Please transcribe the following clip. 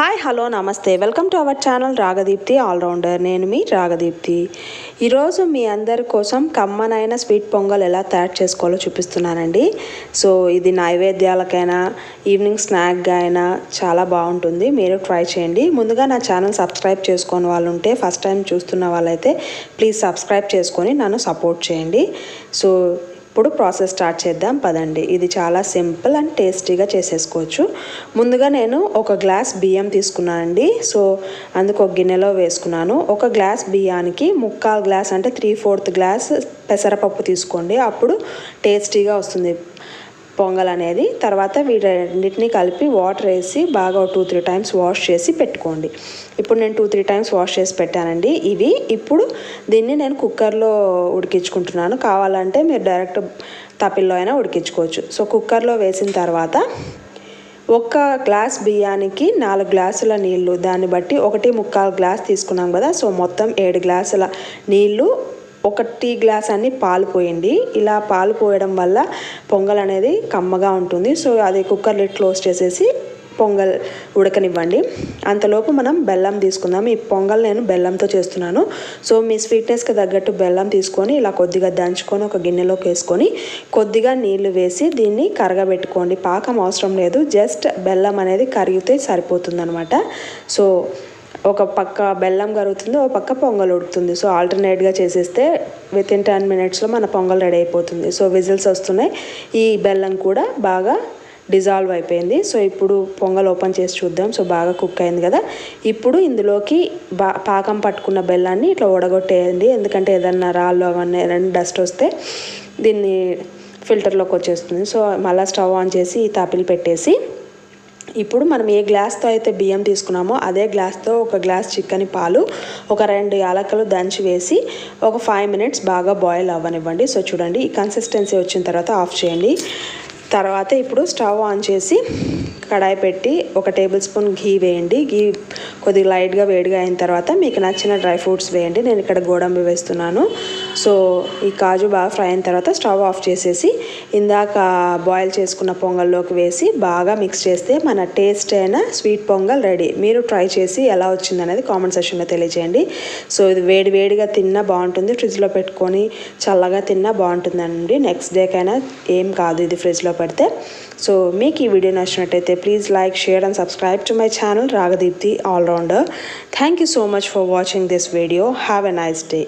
Hi hello నమస్తే. Welcome to our channel Ragadeepthi allrounder. నేను మీ రాగదీప్తి. ఈరోజు మీ అందరి కోసం కమ్మనైన స్వీట్ పొంగల్ ఎలా తయారు చేసుకోవాలో చూపిస్తున్నానండి. సో ఇది నైవేద్యాలకైనా ఈవినింగ్ స్నాక్గా అయినా చాలా బాగుంటుంది. మీరు ట్రై చేయండి. ముందుగా నా ఛానల్ సబ్స్క్రైబ్ చేసుకొని వాళ్ళు ఉంటే ఫస్ట్ టైం చూస్తున్న వాళ్ళైతే ప్లీజ్ సబ్స్క్రైబ్ చేసుకొని నన్ను సపోర్ట్ చేయండి. సో ఇప్పుడు ప్రాసెస్ స్టార్ట్ చేద్దాం. పదండి. ఇది చాలా సింపుల్ అండ్ టేస్టీగా చేసేసుకోవచ్చు. ముందుగా నేను ఒక గ్లాస్ బియ్యం తీసుకున్నానండి. సో అందుకు ఒక గిన్నెలో వేసుకున్నాను. ఒక గ్లాస్ బియ్యానికి ముక్కాల్ గ్లాస్ అంటే త్రీ ఫోర్త్ గ్లాస్ పెసరపప్పు తీసుకోండి. అప్పుడు టేస్టీగా వస్తుంది. పొంగల్ అనేది తర్వాత వీటన్నిటిని కలిపి వాటర్ వేసి బాగా టూ త్రీ టైమ్స్ వాష్ చేసి పెట్టుకోండి. ఇప్పుడు నేను టూ త్రీ టైమ్స్ వాష్ చేసి పెట్టానండి. ఇవి ఇప్పుడు దీన్ని నేను కుక్కర్లో ఉడికించుకుంటున్నాను. కావాలంటే మీరు డైరెక్ట్ తపిల్లో అయినా ఉడికించుకోవచ్చు. సో కుక్కర్లో వేసిన తర్వాత ఒక్క గ్లాస్ బియ్యానికి నాలుగు గ్లాసుల నీళ్ళు దాన్ని బట్టి ఒకటి ముక్కాలు గ్లాస్ తీసుకున్నాం కదా సో మొత్తం ఏడు గ్లాసుల నీళ్ళు ఒక టీ గ్లాస్ అన్ని పాలు పోయండి. ఇలా పాలు పోయడం వల్ల పొంగల్ అనేది కమ్మగా ఉంటుంది. సో అది కుక్కర్లో క్లోజ్ చేసేసి పొంగల్ ఉడకనివ్వండి. అంతలోపు మనం బెల్లం తీసుకుందాం. ఈ పొంగల్ నేను బెల్లంతో చేస్తున్నాను. సో మీ స్వీట్నెస్కి తగ్గట్టు బెల్లం తీసుకొని ఇలా కొద్దిగా దంచుకొని ఒక గిన్నెలోకి వేసుకొని కొద్దిగా నీళ్ళు వేసి దీన్ని కరగబెట్టుకోండి. పాకం అవసరం లేదు. జస్ట్ బెల్లం అనేది కరిగితే సరిపోతుంది సో ఒక పక్క బెల్లం కరుగుతుంది ఒక పక్క పొంగల్ ఉడుకుతుంది. సో ఆల్టర్నేట్గా చేసేస్తే విత్ ఇన్ టెన్ మినిట్స్లో మన పొంగల్ రెడీ అయిపోతుంది. సో విజిల్స్ వస్తున్నాయి. ఈ బెల్లం కూడా బాగా డిజాల్వ్ అయిపోయింది. సో ఇప్పుడు పొంగల్ ఓపెన్ చేసి చూద్దాం. సో బాగా కుక్ అయింది కదా. ఇప్పుడు ఇందులోకి బా పాకం పట్టుకున్న బెల్లాన్ని ఇట్లా ఓడగొట్టేయండి ఎందుకంటే ఏదన్నా రాళ్ళు అవన్నీ ఏదైనా డస్ట్ వస్తే దీన్ని ఫిల్టర్లోకి వచ్చేస్తుంది. సో మళ్ళీ స్టవ్ ఆన్ చేసి ఈ తాపిల్ పెట్టేసి ఇప్పుడు మనం ఏ గ్లాస్తో అయితే బియ్యం తీసుకున్నామో అదే గ్లాస్తో ఒక గ్లాస్ చికెన్ పాలు ఒక రెండు యాలకులు దంచి వేసి ఒక ఫైవ్ మినిట్స్ బాగా బాయిల్ అవ్వనివ్వండి. సో చూడండి ఈ కన్సిస్టెన్సీ వచ్చిన తర్వాత ఆఫ్ చేయండి. తర్వాత ఇప్పుడు స్టవ్ ఆన్ చేసి కడాయి పెట్టి ఒక టేబుల్ స్పూన్ ఘీ వేయండి. ఘీ కొద్దిగా లైట్గా వేడిగా అయిన తర్వాత మీకు నచ్చిన డ్రై ఫ్రూట్స్ వేయండి. నేను ఇక్కడ గోడంబి వేస్తున్నాను. సో ఈ కాజు బాగా ఫ్రై అయిన తర్వాత స్టవ్ ఆఫ్ చేసేసి ఇందాక బాయిల్ చేసుకున్న పొంగల్లోకి వేసి బాగా మిక్స్ చేస్తే మన టేస్ట్ అయిన స్వీట్ పొంగల్ రెడీ. మీరు ట్రై చేసి ఎలా వచ్చింది అనేది కామెంట్ సెక్షన్లో తెలియజేయండి. సో ఇది వేడి వేడిగా తిన్నా బాగుంటుంది. ఫ్రిడ్జ్లో పెట్టుకొని చల్లగా తిన్నా బాగుంటుందండి. నెక్స్ట్ డేకైనా ఏం కాదు ఇది ఫ్రిడ్జ్లో పెడితే. సో మీకు ఈ వీడియో నచ్చినట్టయితే please like share and subscribe to my channel Ragadeepthi allrounder thank you so much for watching this video have a nice day